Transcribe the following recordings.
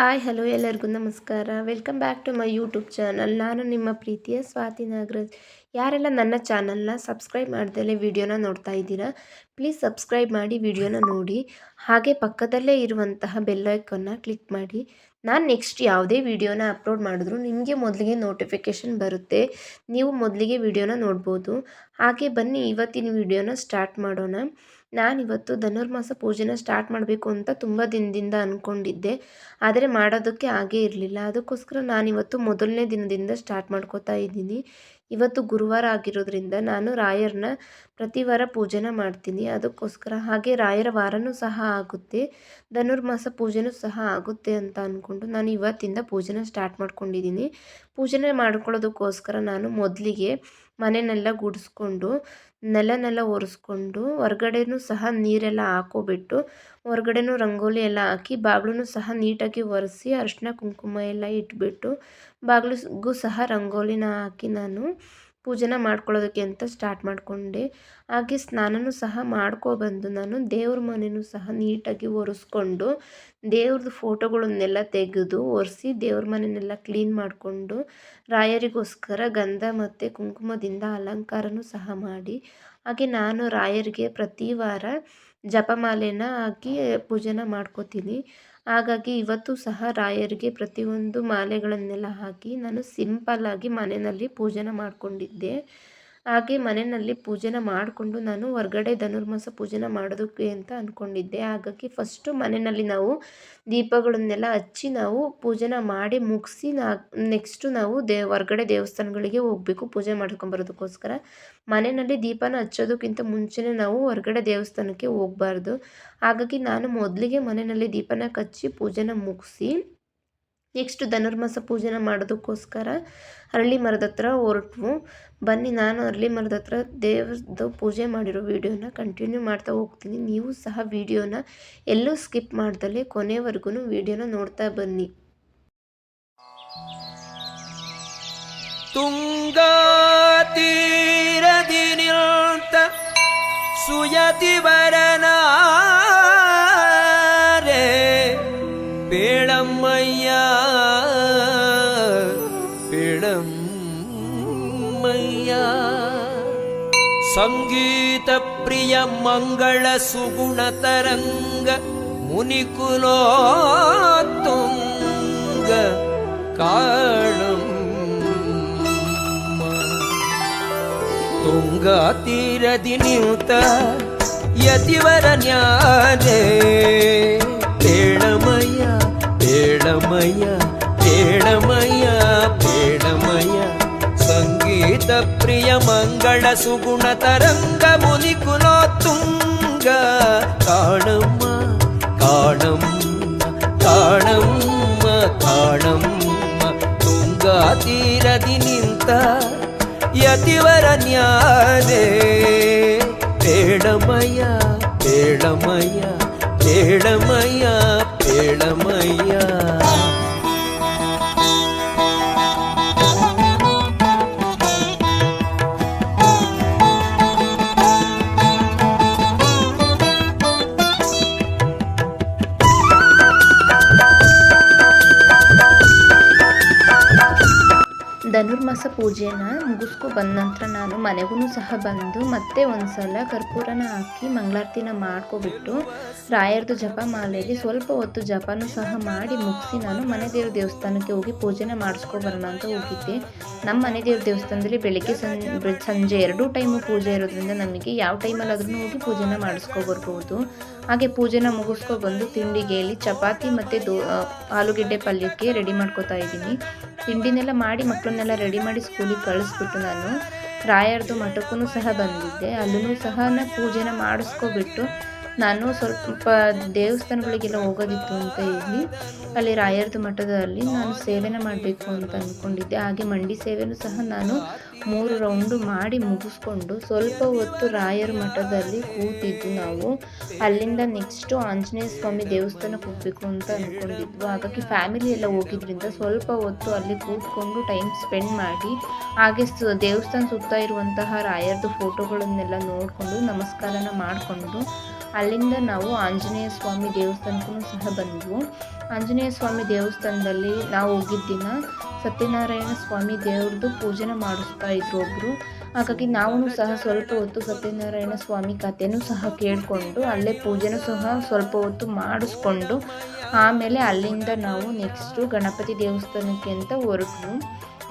Hi, hello ಎಲ್ಲರಿಗೂ ನಮಸ್ಕಾರ. Welcome back to my YouTube channel ನಾನು ನಿಮ್ಮ ಪ್ರೀತಿಯ ಸ್ವಾತಿ ನಾಗರಾಜ್. ಯಾರೆಲ್ಲ ನನ್ನ ಚಾನಲ್ನ ಸಬ್ಸ್ಕ್ರೈಬ್ ಮಾಡ್ದಲೇ ವಿಡಿಯೋನ ನೋಡ್ತಾ ಇದ್ದೀರಾ ಪ್ಲೀಸ್ ಸಬ್ಸ್ಕ್ರೈಬ್ ಮಾಡಿ ವಿಡಿಯೋನ ನೋಡಿ. ಹಾಗೆ ಪಕ್ಕದಲ್ಲೇ ಇರುವಂತಹ ಬೆಲ್ಲೈಕನ್ನ ಕ್ಲಿಕ್ ಮಾಡಿ. ನಾನು ನೆಕ್ಸ್ಟ್ ಯಾವುದೇ ವಿಡಿಯೋನ ಅಪ್ಲೋಡ್ ಮಾಡಿದ್ರು ನಿಮಗೆ ಮೊದಲಿಗೆ ನೋಟಿಫಿಕೇಷನ್ ಬರುತ್ತೆ. ನೀವು ಮೊದಲಿಗೆ ವಿಡಿಯೋನ ನೋಡ್ಬೋದು. ಹಾಗೆ ಬನ್ನಿ, ಇವತ್ತಿನ ವಿಡಿಯೋನ ಸ್ಟಾರ್ಟ್ ಮಾಡೋಣ. ನಾನಿವತ್ತು ಧನುರ್ಮಾಸ ಪೂಜೆನ ಸ್ಟಾರ್ಟ್ ಮಾಡಬೇಕು ಅಂತ ತುಂಬ ದಿನದಿಂದ ಅಂದ್ಕೊಂಡಿದ್ದೆ ಆದರೆ ಮಾಡೋದಕ್ಕೆ ಆಗೇ ಇರಲಿಲ್ಲ. ಅದಕ್ಕೋಸ್ಕರ ನಾನಿವತ್ತು ಮೊದಲನೇ ದಿನದಿಂದ ಸ್ಟಾರ್ಟ್ ಮಾಡ್ಕೋತಾ ಇದ್ದೀನಿ. ಇವತ್ತು ಗುರುವಾರ ಆಗಿರೋದ್ರಿಂದ ನಾನು ರಾಯರನ್ನ ಪ್ರತಿ ವಾರ ಪೂಜೆನ ಮಾಡ್ತೀನಿ. ಅದಕ್ಕೋಸ್ಕರ ಹಾಗೆ ರಾಯರ ವಾರನೂ ಸಹ ಆಗುತ್ತೆ. ಧನುರ್ಮಾಸ ಪೂಜೆನೂ ಸಹ ಆಗುತ್ತೆ ಅಂತ ಅಂದ್ಕೊಂಡು ನಾನು ಇವತ್ತಿಂದ ಪೂಜೆನ ಸ್ಟಾರ್ಟ್ ಮಾಡ್ಕೊಂಡಿದ್ದೀನಿ. ಪೂಜೆನ ಮಾಡ್ಕೊಳ್ಳೋದಕ್ಕೋಸ್ಕರ ನಾನು ಮೊದಲಿಗೆ ಮನೆನೆಲ್ಲ ಗುಡಿಸ್ಕೊಂಡು, ನೆಲನೆಲ್ಲ ಒರೆಸ್ಕೊಂಡು, ಹೊರ್ಗಡೆನೂ ಸಹ ನೀರೆಲ್ಲ ಹಾಕೋಬಿಟ್ಟು, ಹೊರ್ಗಡೆನೂ ರಂಗೋಲಿ ಎಲ್ಲ ಹಾಕಿ ಬಾಗಿಲೂ ಸಹ ನೀಟಾಗಿ ಒರೆಸಿ, ಅರಿಶಿನ, ಕುಂಕುಮ ಎಲ್ಲ ಇಟ್ಬಿಟ್ಟು ಬಾಗಿಲಿಗೂ ಸಹ ರಂಗೋಲಿನ ಹಾಕಿ ನಾನು ಪೂಜೆನ ಮಾಡ್ಕೊಳ್ಳೋದಕ್ಕೆ ಅಂತ ಸ್ಟಾರ್ಟ್ ಮಾಡಿಕೊಂಡೆ. ಹಾಗೆ ಸ್ನಾನನೂ ಸಹ ಮಾಡ್ಕೊಬಂದು ನಾನು ದೇವ್ರ ಮನೆಯೂ ಸಹ ನೀಟಾಗಿ ಒರೆಸ್ಕೊಂಡು ದೇವ್ರದ್ದು ಫೋಟೋಗಳನ್ನೆಲ್ಲ ತೆಗೆದು ಒರೆಸಿ ದೇವ್ರ ಮನೆಯನ್ನೆಲ್ಲ ಕ್ಲೀನ್ ಮಾಡಿಕೊಂಡು ರಾಯರಿಗೋಸ್ಕರ ಗಂಧ ಮತ್ತು ಕುಂಕುಮದಿಂದ ಅಲಂಕಾರನೂ ಸಹ ಮಾಡಿ. ಹಾಗೆ ನಾನು ರಾಯರಿಗೆ ಪ್ರತಿ ವಾರ ಜಪಮಾಲೆನ ಹಾಕಿ ಪೂಜೆನ ಮಾಡ್ಕೋತೀನಿ. ಹಾಗಾಗಿ ಇವತ್ತು ಸಹ ರಾಯರಿಗೆ ಪ್ರತಿಯೊಂದು ಮಾಲೆಗಳನ್ನೆಲ್ಲ ಹಾಕಿ ನಾನು ಸಿಂಪಲ್ಲಾಗಿ ಮನೆಯಲ್ಲಿ ಪೂಜೆನ ಮಾಡಿಕೊಂಡಿದ್ದೆ. ಹಾಗೆ ಮನೆಯಲ್ಲಿ ಪೂಜೆನ ಮಾಡಿಕೊಂಡು ನಾನು ಹೊರಗಡೆ ಧನುರ್ಮಾಸ ಪೂಜೆನ ಮಾಡೋದಕ್ಕೆ ಅಂತ ಅಂದ್ಕೊಂಡಿದ್ದೆ ಹಾಗಾಗಿ ಫಸ್ಟು ಮನೆಯಲ್ಲಿ ನಾವು ದೀಪಗಳನ್ನೆಲ್ಲ ಹಚ್ಚಿ ನಾವು ಪೂಜೆನ ಮಾಡಿ ಮುಗಿಸಿ ನಾ ನೆಕ್ಸ್ಟು ನಾವು ದೇ, ಹೊರಗಡೆ ದೇವಸ್ಥಾನಗಳಿಗೆ ಹೋಗಬೇಕು ಪೂಜೆ ಮಾಡ್ಕೊಂಬರೋದಕ್ಕೋಸ್ಕರ ಮನೆಯಲ್ಲಿ ದೀಪನ ಹಚ್ಚೋದಕ್ಕಿಂತ ಮುಂಚೆನೇ ನಾವು ಹೊರಗಡೆ ದೇವಸ್ಥಾನಕ್ಕೆ ಹೋಗಬಾರ್ದು. ಹಾಗಾಗಿ ನಾನು ಮೊದಲಿಗೆ ಮನೆಯಲ್ಲಿ ದೀಪನ ಕಚ್ಚಿ ಪೂಜೆನ ಮುಗಿಸಿ ನೆಕ್ಸ್ಟ್ ಧನುರ್ಮಾಸ ಪೂಜೆನ ಮಾಡೋದಕ್ಕೋಸ್ಕರ ಅರಳಿ ಮರದ ಹತ್ರ ಹೊರಟ್ವು. ಬನ್ನಿ, ನಾನು ಅರಳಿ ಮರದ ಹತ್ರ ದೇವ್ರದ್ದು ಪೂಜೆ ಮಾಡಿರೋ ವೀಡಿಯೋನ ಕಂಟಿನ್ಯೂ ಮಾಡ್ತಾ ಹೋಗ್ತೀನಿ. ನೀವು ಸಹ ವಿಡಿಯೋನ ಎಲ್ಲೂ ಸ್ಕಿಪ್ ಮಾಡ್ದಲೇ ಕೊನೆವರೆಗೂ ವಿಡಿಯೋನ ನೋಡ್ತಾ ಬನ್ನಿ. ತುಂಗಾ ತೀರದಿ ನಿಲ್ತ ಸುಯತಿ ವರನಾರೆ सङ्गीतप्रियमङ्गलसुगुणतरङ्ग मुनिकुलोत्तुङ्ग काणम् तुङ्गातीरदि नियुत यतिवरन्यारे तेळमया तेळमया तेळमया ప్రియ మంగళ సుగుణ తరంగమునికులో తుంగ. కాణమ్మ కాణమ్మ కాణమ్మ కాణమ్మ తుంగ తీరది నింత యతివరన్యాదే పేడమయ పేడమయ పేడమయ పేడమయ్యా. ಧನುರ್ಮಾಸ ಪೂಜೆನ ಮುಗಿಸ್ಕೊ ಬಂದ ನಂತರ ನಾನು ಮನೆಗೂ ಸಹ ಬಂದು ಮತ್ತೆ ಒಂದು ಸಲ ಕರ್ಪೂರನ ಹಾಕಿ ಮಂಗಳಾರತಿನ ಮಾಡ್ಕೊಬಿಟ್ಟು ರಾಯರದು ಜಪ ಮಾಲೆಯಲ್ಲಿ ಸ್ವಲ್ಪ ಹೊತ್ತು ಜಪನೂ ಸಹ ಮಾಡಿ ಮುಗಿಸಿ ನಾನು ಮನೆ ದೇವ್ರ ದೇವಸ್ಥಾನಕ್ಕೆ ಹೋಗಿ ಪೂಜೆನ ಮಾಡಿಸ್ಕೊಬರೋಣ ಅಂತ ಹೋಗಿದ್ದೆ. ನಮ್ಮ ಮನೆ ದೇವ್ರ ದೇವಸ್ಥಾನದಲ್ಲಿ ಬೆಳಗ್ಗೆ ಸಂಜೆ ಸಂಜೆ ಎರಡೂ ಟೈಮು ಪೂಜೆ ಇರೋದ್ರಿಂದ ನಮಗೆ ಯಾವ ಟೈಮಲ್ಲಾದ್ರೂ ಹೋಗಿ ಪೂಜೆನ ಮಾಡಿಸ್ಕೊಬರ್ಬೋದು ಹಾಗೆ ಪೂಜೆನ ಮುಗಿಸ್ಕೊ ಬಂದು ತಿಂಡಿಗೆ ಇಲ್ಲಿ ಚಪಾತಿ ಮತ್ತು ದೋ ಆಲೂಗೆಡ್ಡೆ ಪಲ್ಯಕ್ಕೆ ರೆಡಿ ಮಾಡ್ಕೋತಾ ಇದ್ದೀನಿ. ತಿಂಡಿನೆಲ್ಲ ಮಾಡಿ ಮಕ್ಕಳನ್ನೆಲ್ಲ ರೆಡಿ ಮಾಡಿ ಸ್ಕೂಲಿಗೆ ಕಳಿಸ್ಬಿಟ್ಟು ನಾನು ರಾಯರ್ದು ಮಠಕ್ಕೂ ಸಹ ಬಂದಿದ್ದೆ. ಅಲ್ಲೂ ಸಹ ಪೂಜೆನ ಮಾಡಿಸ್ಕೊಬಿಟ್ಟು ನಾನು ಸ್ವಲ್ಪ ದೇವಸ್ಥಾನಗಳಿಗೆಲ್ಲ ಹೋಗೋದಿತ್ತು ಅಂತ ಹೇಳಿ, ಅಲ್ಲಿ ರಾಯರ್ದು ಮಠದಲ್ಲಿ ನಾನು ಸೇವೆನ ಮಾಡಬೇಕು ಅಂತ ಅಂದ್ಕೊಂಡಿದ್ದೆ. ಹಾಗೆ ಮಂಡಿ ಸೇವೆನೂ ಸಹ ನಾನು ಮೂರು ರೌಂಡು ಮಾಡಿ ಮುಗಿಸ್ಕೊಂಡು ಸ್ವಲ್ಪ ಹೊತ್ತು ರಾಯರ ಮಠದಲ್ಲಿ ಕೂತಿದ್ದು ನಾವು. ಅಲ್ಲಿಂದ ನೆಕ್ಸ್ಟು ಆಂಜನೇಯ ಸ್ವಾಮಿ ದೇವಸ್ಥಾನಕ್ಕೆ ಹೋಗಬೇಕು ಅಂತ ಅಂದ್ಕೊಂಡಿದ್ವು. ಹಾಗಾಗಿ ಫ್ಯಾಮಿಲಿ ಎಲ್ಲ ಹೋಗಿದ್ರಿಂದ ಸ್ವಲ್ಪ ಹೊತ್ತು ಅಲ್ಲಿ ಕೂತ್ಕೊಂಡು ಟೈಮ್ ಸ್ಪೆಂಡ್ ಮಾಡಿ, ಹಾಗೆ ದೇವಸ್ಥಾನ ಸುತ್ತ ಇರುವಂತಹ ರಾಯರ್ದು ಫೋಟೋಗಳನ್ನೆಲ್ಲ ನೋಡಿಕೊಂಡು ನಮಸ್ಕಾರನ ಮಾಡಿಕೊಂಡು ಅಲ್ಲಿಂದ ನಾವು ಆಂಜನೇಯ ಸ್ವಾಮಿ ದೇವಸ್ಥಾನಕ್ಕೂ ಸಹ ಬಂದವು. ಆಂಜನೇಯ ಸ್ವಾಮಿ ದೇವಸ್ಥಾನದಲ್ಲಿ ನಾವು ಹೋಗಿದ್ದಿನ ಸತ್ಯನಾರಾಯಣ ಸ್ವಾಮಿ ದೇವ್ರದ್ದು ಪೂಜೆನ ಮಾಡಿಸ್ತಾ ಇದ್ರು ಒಬ್ಬರು ಹಾಗಾಗಿ ನಾವು ಸಹ ಸ್ವಲ್ಪ ಹೊತ್ತು ಸತ್ಯನಾರಾಯಣ ಸ್ವಾಮಿ ಕಥೆನೂ ಸಹ ಕೇಳಿಕೊಂಡು, ಅಲ್ಲೇ ಪೂಜೆನೂ ಸಹ ಸ್ವಲ್ಪ ಹೊತ್ತು ಮಾಡಿಸ್ಕೊಂಡು, ಆಮೇಲೆ ಅಲ್ಲಿಂದ ನಾವು ನೆಕ್ಸ್ಟು ಗಣಪತಿ ದೇವಸ್ಥಾನಕ್ಕೆ ಅಂತ ಹೊರಟು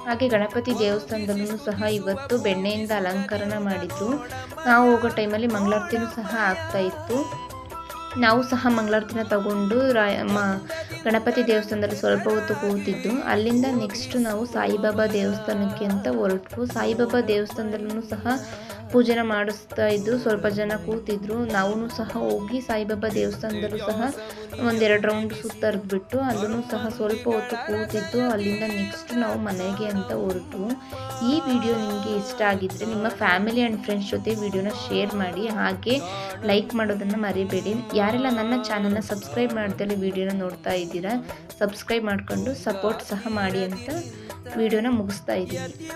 ಹಾಗೆ ಗಣಪತಿ ದೇವಸ್ಥಾನದಲ್ಲೂ ಸಹ ಇವತ್ತು ಬೆಣ್ಣೆಯಿಂದ ಅಲಂಕರಣ ಮಾಡಿದ್ರು. ನಾವು ಹೋಗೋ ಟೈಮಲ್ಲಿ ಮಂಗಳಾರತಿನೂ ಸಹ ಆಗ್ತಾ ಇತ್ತು. ನಾವು ಸಹ ಮಂಗಳಾರತಿನ ತಗೊಂಡು ರಾಯ ಮ ಗಣಪತಿ ದೇವಸ್ಥಾನದಲ್ಲಿ ಸ್ವಲ್ಪ ಹೊತ್ತು ಕೂತಿದ್ದು, ಅಲ್ಲಿಂದ ನೆಕ್ಸ್ಟ್ ನಾವು ಸಾಯಿಬಾಬಾ ದೇವಸ್ಥಾನಕ್ಕೆ ಅಂತ ಹೊರಟು. ಸಾಯಿಬಾಬಾ ದೇವಸ್ಥಾನದಲ್ಲೂ ಸಹ ಪೂಜೆನ ಮಾಡಿಸ್ತಾ ಇದ್ದು ಸ್ವಲ್ಪ ಜನ ಕೂತಿದ್ರು. ನಾವು ಸಹ ಹೋಗಿ ಸಾಯಿಬಾಬಾ ದೇವಸ್ಥಾನದಲ್ಲೂ ಸಹ ಒಂದೆರಡು ರೌಂಡ್ ಸುತ್ತರ್ದ್ಬಿಟ್ಟು ಅಲ್ಲೂ ಸಹ ಸ್ವಲ್ಪ ಹೊತ್ತು ಕೂತಿದ್ದು. ಅಲ್ಲಿಂದ ನೆಕ್ಸ್ಟ್ ನಾವು ಮನೆಗೆ ಅಂತ ಹೊರಟು. ಈ ವಿಡಿಯೋ ನಿಮಗೆ ಇಷ್ಟ ಆಗಿದ್ರೆ ನಿಮ್ಮ ಫ್ಯಾಮಿಲಿ ಆ್ಯಂಡ್ ಫ್ರೆಂಡ್ಸ್ ಜೊತೆ ವಿಡಿಯೋನ ಶೇರ್ ಮಾಡಿ. ಹಾಗೆ ಲೈಕ್ ಮಾಡೋದನ್ನು ಮರಿಬೇಡಿ. ಯಾರೆಲ್ಲ ನನ್ನ ಚಾನಲ್ನ ಸಬ್ಸ್ಕ್ರೈಬ್ ಮಾಡ್ದಲ್ಲಿ ವಿಡಿಯೋನ ನೋಡ್ತಾ ಇದ್ದೀರಾ ಸಬ್ಸ್ಕ್ರೈಬ್ ಮಾಡಿಕೊಂಡು ಸಪೋರ್ಟ್ ಸಹ ಮಾಡಿ ಅಂತ ವಿಡಿಯೋನ ಮುಗಿಸ್ತಾ ಇದ್ದೀನಿ.